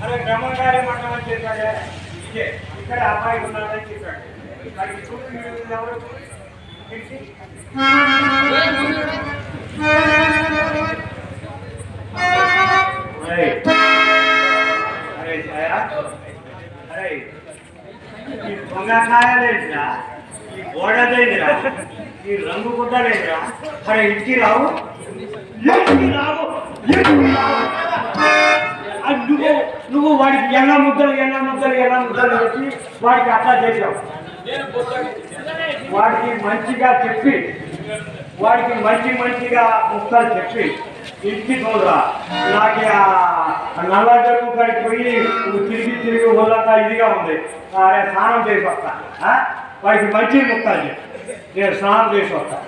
అరే బ్రహ్మంగారి మఠం అని చెప్పాడే ఇదే ఇక్కడ అబ్బాయి ఉన్నాడని చెప్పాడు మరి ఇప్పుడు మీరు ఎవరు ఈ దొంగకాయలేదురా ఈ గోడదేదిరా ఈ రంగు గుడ్డలేదురా అరే ఇంటికి రావు? ఇంటికి రావు? అది నువ్వు నువ్వు వాడికి ఎన్న ముద్దలు ఎన్న ముద్దలు ఎన్న ముద్దలు చెప్పి వాడికి అట్లా చేసావు వాడికి మంచిగా చెప్పి వాడికి మంచి మంచిగా ముక్కలు చెప్పి ఇంటికి తోడురా నాకు ఆ నల్ల జరుగు కాడికి పోయి తిరిగి తిరిగి వదలంతా ఇదిగా ఉంది. స్నానం చేసి వస్తా. వాడికి మంచి ముక్కలు నేను స్నానం చేసి వస్తాను